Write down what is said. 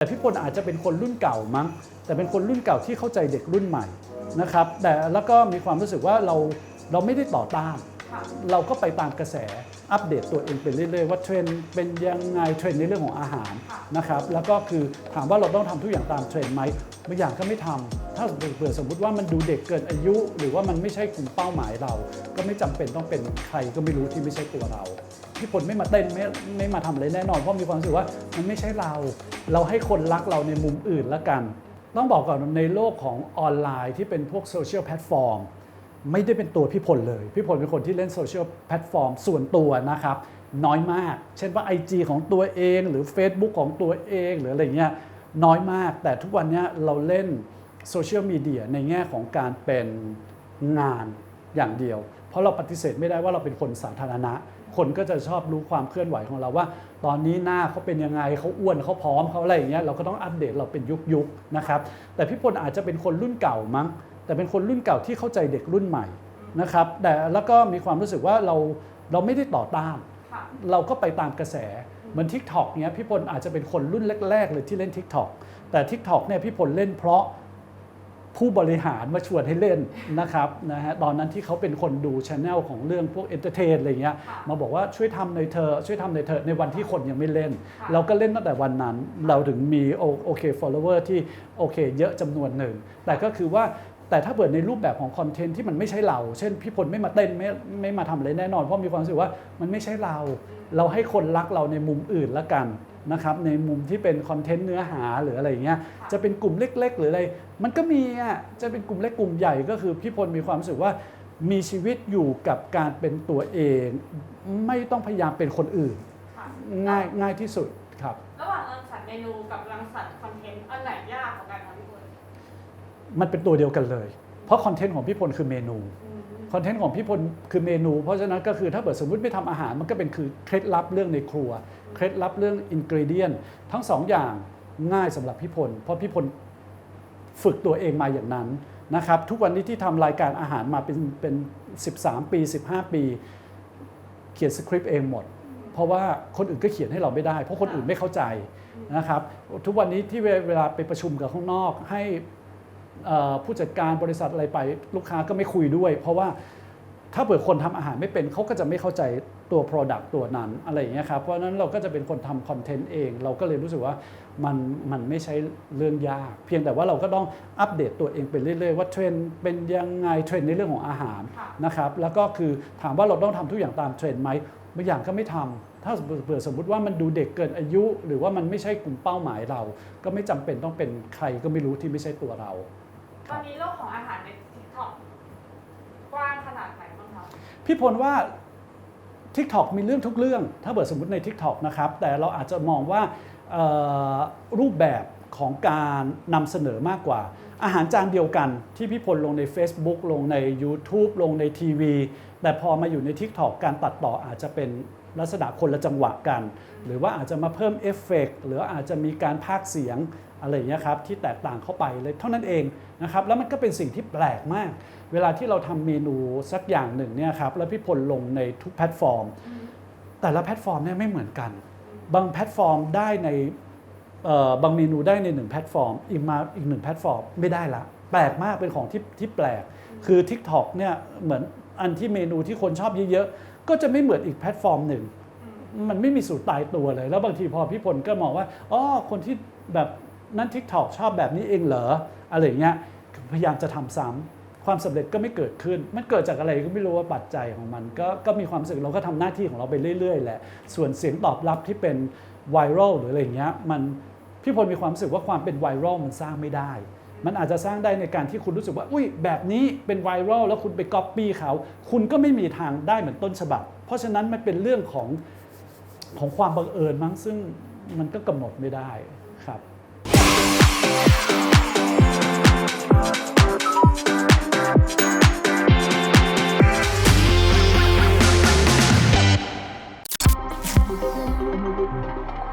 แต่พี่พลอาจจะเป็นคนรุ่นเก่ามั้ง แต่เป็นคนรุ่นเก่าที่เข้าใจเด็กรุ่นใหม่นะครับ แต่แล้วก็มีความรู้สึกว่าเราเราไม่ได้ต่อต้าน เราก็ไปตามกระแสอัปเดตตัวเองไปเรื่อยๆว่าเทรนด์เป็นยังไงเทรนด์ในเรื่องของอาหารนะครับแล้วก็คือถามว่าเราต้องทำทุกอย่างตามเทรนด์ไหมบางอย่างก็ไม่ทำถ้าเผื่อสมมุติว่ามันดูเด็กเกินอายุ หรือว่ามันไม่ใช่กลุ่มเป้าหมายเรา ก็ไม่จำเป็นต้องเป็นใครก็ไม่รู้ที่ไม่ใช่ตัวเรา พี่พลไม่มาเต้นไม่ไม่มาทำอะไรแน่นอนเพราะมีความรู้สึกว่ามันไม่ใช่เรา เราให้คนรักเราในมุมอื่นละกัน ต้องบอกก่อนในโลกของออนไลน์ที่เป็นพวกโซเชียลแพลตฟอร์มไม่ได้เป็นตัวพี่พลเลย พี่พลเป็นคนที่เล่นโซเชียลแพลตฟอร์มส่วนตัวนะครับ น้อยมาก เช่นว่า IG ของตัวเองหรือ Facebook ของตัวเองหรืออะไรเงี้ยน้อยมาก แต่ทุกวันนี้เราเล่นโซเชียลมีเดียในแง่ของการเป็นงานอย่างเดียว เพราะเราปฏิเสธไม่ได้ว่าเราเป็นคนสาธารณะ คนก็จะชอบรู้ความเคลื่อนไหวของเราว่า ตอนนี้หน้าเขาเป็นยังไงเขาอ้วนเขาผอมเขาอะไรอย่างเงี้ยเราก็ต้องอัปเดตเราเป็นยุคๆนะครับแต่พี่พลอาจจะเป็นคนรุ่นเก่ามั้ง แต่เป็นคนรุ่นเก่าที่เข้าใจเด็กรุ่นใหม่นะครับแต่แล้วก็มีความรู้สึกว่าเราเราไม่ได้ต่อต้าน เราก็ไปตามกระแสเหมือน TikTok เนี้ยพี่พลอาจจะเป็นคนรุ่นแรก ๆ เลยที่เล่น TikTok แต่ TikTok เนี่ยพี่พลเล่นเพราะ ผู้บริหารมาชวนให้เล่นนะครับนะฮะตอนนั้นที่เขาเป็นคนดูช anel ของเรื่องพวกเอนเตอร์เทนอะไรเงี้ยค่ะมาบอกว่าช่วยทำในอยเธอช่วยทำในอยเธอในวันที่คนยังไม่เล่นค่ะเราก็เล่นตั้งแต่วันนั้น เราถึงมีโอโอเค follower ที่โอเค เยอะจำนวนหนึ่ง แต่ก็คือว่าแต่ถ้าเปิดในรูปแบบของคอนเทนต์ที่มันไม่ใช่เรา เช่นพี่พลไม่มาเต้นไม่ไม่มาทำอะไรแน่นอน เพราะมีความรู้สึกว่ามันไม่ใช่เรา เราให้คนรักเราในมุมอื่นละกัน นะครับในมุมที่เป็นคอนเทนต์เนื้อหาหรืออะไรอย่างเงี้ยจะเป็นกลุ่มเล็ก ๆ หรืออะไรมันก็มีอะจะเป็นกลุ่มเล็กกลุ่มใหญ่ก็คือพี่พลมีความรู้สึกว่ามีชีวิตอยู่กับการเป็นตัวเอง ไม่ต้องพยายามเป็นคนอื่นค่ะง่ายง่ายที่สุดครับ ระหว่างรังสรรค์เมนูกับรังสรรค์คอนเทนต์อันไหนยากกว่ากันคะพี่พลมันเป็นตัวเดียวกันเลย เพราะคอนเทนต์ของพี่พลคือเมนู อืม คอนเทนต์ของพี่พลคือเมนู เพราะฉะนั้นก็คือถ้าเกิดสมมติไม่ทำอาหารมันก็เป็นคือเคล็ดลับเรื่องในครัว เคล็ดลับเรื่องอินกริเดียนทั้งสองอย่างง่ายสำหรับพี่พลเพราะพี่พลฝึกตัวเองมาอย่างนั้นนะครับทุกวันนี้ที่ทำรายการอาหารมาเป็นเป็น 13 ปี 15 ปี เขียนสคริปต์เองหมด เพราะว่าคนอื่นก็เขียนให้เราไม่ได้ เพราะคนอื่นไม่เข้าใจนะครับทุกวันนี้ที่เวลาไปประชุมกับข้างนอกให้ ผู้จัดการบริษัทอะไรไปลูกค้าก็ไม่คุยด้วย เพราะว่าถ้าเปิดคนทำอาหารไม่เป็นเขาก็จะไม่เข้าใจตัว Product ตัวนั้นอะไรอย่างเงี้ยครับเพราะฉะนั้นเราก็จะเป็นคนทำคอนเทนต์เอง เราก็เลยรู้สึกว่ามันมันไม่ใช่เรื่องยาก เพียงแต่ว่าเราก็ต้องอัปเดตตัวเองไปเรื่อยๆ ว่าเทรนด์เป็นยังไงเทรนด์ในเรื่องของอาหารค่ะนะครับแล้วก็คือถามว่าเราต้องทำทุกอย่างตามเทรนด์ไหมบางอย่างก็ไม่ทำถ้าเผื่อสมมุติว่ามันดูเด็กเกินอายุ หรือว่ามันไม่ใช่กลุ่มเป้าหมายเรา ก็ไม่จำเป็นต้องเป็นใครก็ไม่รู้ที่ไม่ใช่ตัวเรา ตอนนี้โลกของอาหารใน TikTok กว้างขนาดไหนบ้างคะพี่พลว่า TikTok มีเรื่องทุกเรื่อง ถ้าเกิดสมมติใน TikTok นะครับ แต่เราอาจจะมองว่าเอ่อรูปแบบของการนำเสนอมากกว่า อาหารจานเดียวกันที่พี่พลลงใน Facebook ลงใน YouTube ลงในทีวี แต่พอมาอยู่ใน TikTok การตัดต่ออาจจะเป็น ลักษณะคนละจังหวะกัน หรือว่าอาจจะมาเพิ่มเอฟเฟกต์หรืออาจจะมีการพากเสียงอะไรอย่างเงี้ครับที่แตกต่างเข้าไปเลยเท่านั้นเองนะครับแล้วมันก็เป็นสิ่งที่แปลกมาก เวลาที่เราทำเมนูสักอย่างหนึ่งเนี่ยครับแล้วพี่พลลงในทุกแพลตฟอร์ม แต่ละแพลตฟอร์มเนี่ยไม่เหมือนกัน บางแพลตฟอร์มได้ในบางเมนูได้ในหนึ่งแพลตฟอร์ม อีกมาอีกหนึ่งแพลตฟอร์มไม่ได้ละแปลกมากเป็นของที่ที่แปลก คือ TikTok เนี่ยเหมือนอันที่เมนูที่คนชอบเยอะๆ ก็จะไม่เหมือนอีกแพลตฟอร์มหนึ่ง มันไม่มีสูตรตายตัวเลย แล้วบางทีพอพี่พลก็มองว่าอ๋อคนที่แบบนั้น TikTok ชอบแบบนี้เองเหรออะไรอย่างเงี้ยพยายามจะทำซ้ำความสำเร็จก็ไม่เกิดขึ้น มันเกิดจากอะไรก็ไม่รู้ว่าปัจจัยของมัน ก็ก็มีความรู้สึกเราก็ทำหน้าที่ของเราไปเรื่อยๆแหละส่วนเสียงตอบรับที่เป็นไวรัลหรืออะไรอย่างเงี้ยมันพี่พลมีความรู้สึกว่าความเป็นไวรัลมันสร้างไม่ได้ มันอาจจะสร้างได้ในการที่คุณรู้สึกว่า อุ้ยแบบนี้เป็นไวรัลแล้วคุณไปก๊อปปี้เขา คุณก็ไม่มีทางได้เหมือนต้นฉบับ เพราะฉะนั้นมันเป็นเรื่องของของความบังเอิญมั้งซึ่งมันก็กำหนดไม่ได้ครับうん。